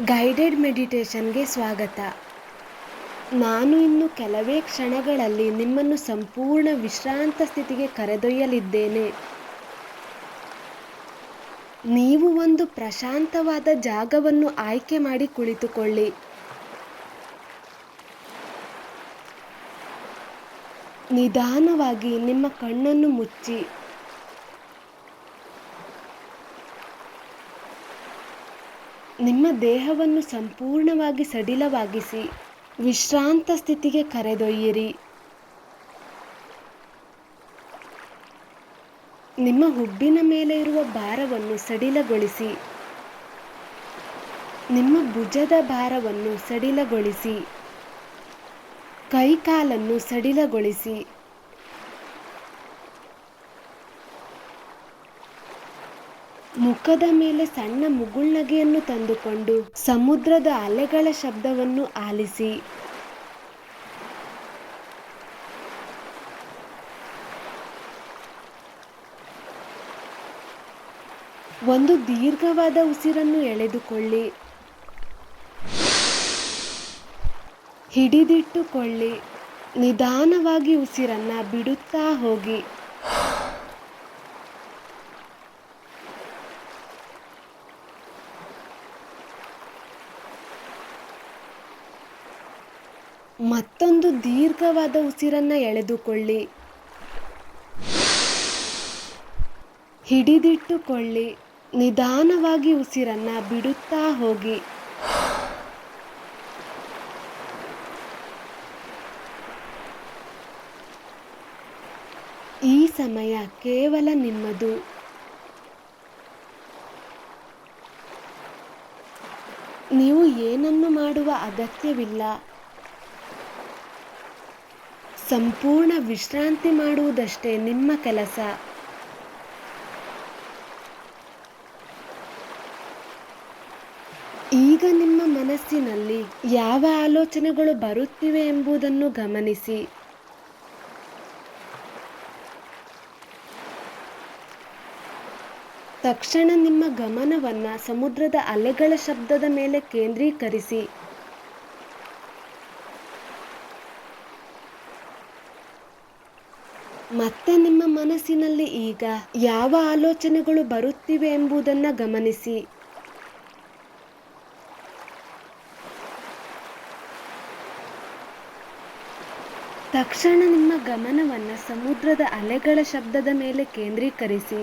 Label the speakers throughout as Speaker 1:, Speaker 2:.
Speaker 1: Guided ಮೆಡಿಟೇಷನ್ಗೆ ಸ್ವಾಗತ. ನಾನು ಇನ್ನು ಕೆಲವೇ ಕ್ಷಣಗಳಲ್ಲಿ ನಿಮ್ಮನ್ನು ಸಂಪೂರ್ಣ ವಿಶ್ರಾಂತ ಸ್ಥಿತಿಗೆ ಕರೆದೊಯ್ಯಲಿದ್ದೇನೆ. ನೀವು ಒಂದು ಪ್ರಶಾಂತವಾದ ಜಾಗವನ್ನು ಆಯ್ಕೆ ಮಾಡಿ ಕುಳಿತುಕೊಳ್ಳಿ. ನಿಧಾನವಾಗಿ ನಿಮ್ಮ ಕಣ್ಣನ್ನು ಮುಚ್ಚಿ. ನಿಮ್ಮ ದೇಹವನ್ನು ಸಂಪೂರ್ಣವಾಗಿ ಸಡಿಲವಾಗಿಸಿ ವಿಶ್ರಾಂತ ಸ್ಥಿತಿಗೆ ಕರೆದೊಯ್ಯಿರಿ. ನಿಮ್ಮ ಹುಬ್ಬಿನ ಮೇಲೆ ಇರುವ ಭಾರವನ್ನು ಸಡಿಲಗೊಳಿಸಿ. ನಿಮ್ಮ ಭುಜದ ಭಾರವನ್ನು ಸಡಿಲಗೊಳಿಸಿ. ಕೈಕಾಲನ್ನು ಸಡಿಲಗೊಳಿಸಿ. ಮುಖದ ಮೇಲೆ ಸಣ್ಣ ಮುಗುಳ್ನಗೆಯನ್ನು ತಂದುಕೊಂಡು ಸಮುದ್ರದ ಅಲೆಗಳ ಶಬ್ದವನ್ನು ಆಲಿಸಿ. ಒಂದು ದೀರ್ಘವಾದ ಉಸಿರನ್ನು ಎಳೆದುಕೊಳ್ಳಿ. ಹಿಡಿದಿಟ್ಟುಕೊಳ್ಳಿ. ನಿಧಾನವಾಗಿ ಉಸಿರನ್ನ ಬಿಡುತ್ತಾ ಹೋಗಿ. ಮತ್ತೊಂದು ದೀರ್ಘವಾದ ಉಸಿರನ್ನು ಎಳೆದುಕೊಳ್ಳಿ. ಹಿಡಿದಿಟ್ಟುಕೊಳ್ಳಿ. ನಿಧಾನವಾಗಿ ಉಸಿರನ್ನ ಬಿಡುತ್ತಾ ಹೋಗಿ. ಈ ಸಮಯ ಕೇವಲ ನಿಮ್ಮದು. ನೀವು ಏನನ್ನು ಮಾಡುವ ಅಗತ್ಯವಿಲ್ಲ. ಸಂಪೂರ್ಣ ವಿಶ್ರಾಂತಿ ಮಾಡುವುದಷ್ಟೇ ನಿಮ್ಮ ಕೆಲಸ. ಈಗ ನಿಮ್ಮ ಮನಸ್ಸಿನಲ್ಲಿ ಯಾವ ಆಲೋಚನೆಗಳು ಬರುತ್ತಿವೆ ಎಂಬುದನ್ನು ಗಮನಿಸಿ. ತಕ್ಷಣ ನಿಮ್ಮ ಗಮನವನ್ನು ಸಮುದ್ರದ ಅಲೆಗಳ ಶಬ್ದದ ಮೇಲೆ ಕೇಂದ್ರೀಕರಿಸಿ. ಮತ್ತೆ ನಿಮ್ಮ ಮನಸ್ಸಿನಲ್ಲಿ ಈಗ ಯಾವ ಆಲೋಚನೆಗಳು ಬರುತ್ತಿವೆ ಎಂಬುದನ್ನ ಗಮನಿಸಿ. ತಕ್ಷಣ ನಿಮ್ಮ ಗಮನವನ್ನು ಸಮುದ್ರದ ಅಲೆಗಳ ಶಬ್ದದ ಮೇಲೆ ಕೇಂದ್ರೀಕರಿಸಿ.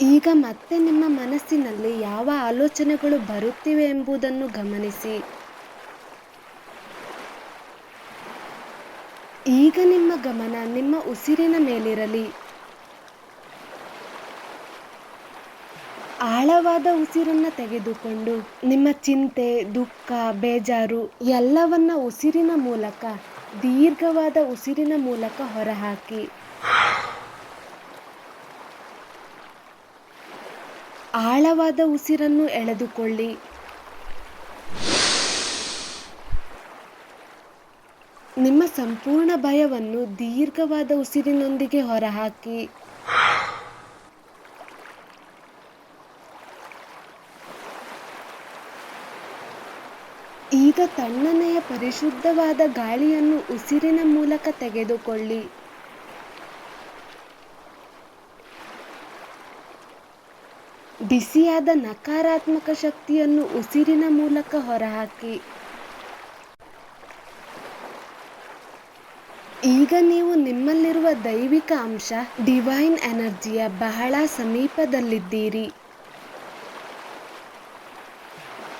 Speaker 1: ಈಗ ಮತ್ತೆ ನಿಮ್ಮ ಮನಸ್ಸಿನಲ್ಲಿ ಯಾವ ಆಲೋಚನೆಗಳು ಬರುತ್ತಿವೆ ಎಂಬುದನ್ನು ಗಮನಿಸಿ. ಈಗ ನಿಮ್ಮ ಗಮನ ನಿಮ್ಮ ಉಸಿರಿನ ಮೇಲಿರಲಿ. ಆಳವಾದ ಉಸಿರನ್ನು ತೆಗೆದುಕೊಂಡು ನಿಮ್ಮ ಚಿಂತೆ, ದುಃಖ, ಬೇಜಾರು ಎಲ್ಲವನ್ನ ಉಸಿರಿನ ಮೂಲಕ, ದೀರ್ಘವಾದ ಉಸಿರಿನ ಮೂಲಕ ಹೊರಹಾಕಿ. ಆಳವಾದ ಉಸಿರನ್ನು ಎಳೆದುಕೊಳ್ಳಿ. ನಿಮ್ಮ ಸಂಪೂರ್ಣ ಭಯವನ್ನು ದೀರ್ಘವಾದ ಉಸಿರಿನೊಂದಿಗೆ ಹೊರಹಾಕಿ. ಈಗ ತಣ್ಣನೆಯ ಪರಿಶುದ್ಧವಾದ ಗಾಳಿಯನ್ನು ಉಸಿರಿನ ಮೂಲಕ ತೆಗೆದುಕೊಳ್ಳಿ. ಬಿಸಿಯಾದ ನಕಾರಾತ್ಮಕ ಶಕ್ತಿಯನ್ನು ಉಸಿರಿನ ಮೂಲಕ ಹೊರಹಾಕಿ. ಈಗ ನೀವು ನಿಮ್ಮಲ್ಲಿರುವ ದೈವಿಕ ಅಂಶ ಡಿವೈನ್ ಎನರ್ಜಿಯ ಬಹಳ ಸಮೀಪದಲ್ಲಿದ್ದೀರಿ.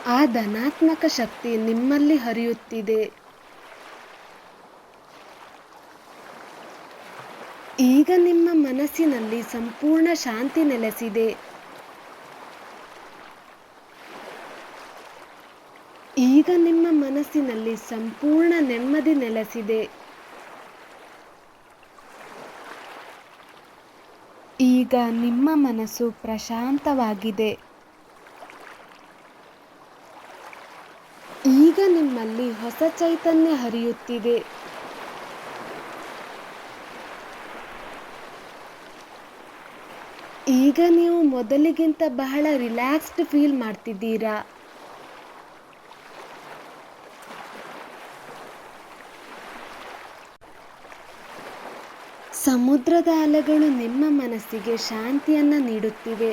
Speaker 1: ಆ ಧನಾತ್ಮಕ ಶಕ್ತಿ ನಿಮ್ಮಲ್ಲಿ ಹರಿಯುತ್ತಿದೆ. ಈಗ ನಿಮ್ಮ ಮನಸ್ಸಿನಲ್ಲಿ ಸಂಪೂರ್ಣ ಶಾಂತಿ ನೆಲೆಸಿದೆ. ಈಗ ನಿಮ್ಮ ಮನಸ್ಸಿನಲ್ಲಿ ಸಂಪೂರ್ಣ ನೆಮ್ಮದಿ ನೆಲೆಸಿದೆ. ಈಗ ನಿಮ್ಮ ಮನಸ್ಸು ಪ್ರಶಾಂತವಾಗಿದೆ. ಈಗ ನಿಮ್ಮಲ್ಲಿ ಹೊಸ ಚೈತನ್ಯ ಹರಿಯುತ್ತಿದೆ. ಈಗ ನೀವು ಮೊದಲಿಗಿಂತ ಬಹಳ ರಿಲ್ಯಾಕ್ಸ್ಡ್ ಫೀಲ್ ಮಾಡ್ತಿದ್ದೀರಾ? ಸಮುದ್ರದ ಅಲೆಗಳು ನಿಮ್ಮ ಮನಸ್ಸಿಗೆ ಶಾಂತಿಯನ್ನು ನೀಡುತ್ತಿವೆ.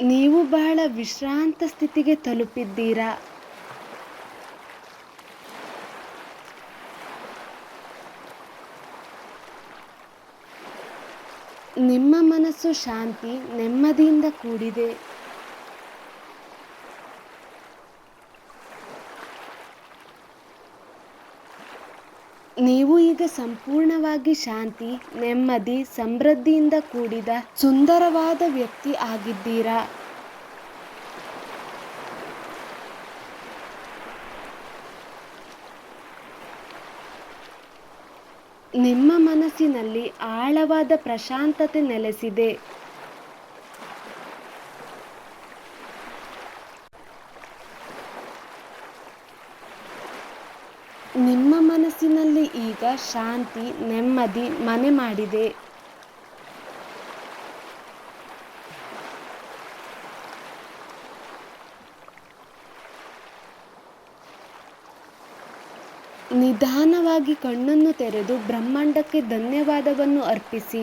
Speaker 1: ನೀವು ಬಹಳ ವಿಶ್ರಾಂತ ಸ್ಥಿತಿಗೆ ತಲುಪಿದ್ದೀರಾ? ನಿಮ್ಮ ಮನಸ್ಸು ಶಾಂತಿ, ನೆಮ್ಮದಿಯಿಂದ ಕೂಡಿದೆ. ನೀವು ಈಗ ಸಂಪೂರ್ಣವಾಗಿ ಶಾಂತಿ, ನೆಮ್ಮದಿ, ಸಮೃದ್ಧಿಯಿಂದ ಕೂಡಿದ ಸುಂದರವಾದ ವ್ಯಕ್ತಿ ಆಗಿದ್ದೀರಾ? ನಿಮ್ಮ ಮನಸ್ಸಿನಲ್ಲಿ ಆಳವಾದ ಪ್ರಶಾಂತತೆ ನೆಲೆಸಿದೆ ನಿಮ್ಮ ಮನಸ್ಸಿನಲ್ಲಿ ಈಗ ಶಾಂತಿ ನೆಮ್ಮದಿ ಮನೆ ಮಾಡಿದೆ. ನಿಧಾನವಾಗಿ ಕಣ್ಣನ್ನು ತೆರೆದು ಬ್ರಹ್ಮಾಂಡಕ್ಕೆ ಧನ್ಯವಾದವನ್ನು ಅರ್ಪಿಸಿ.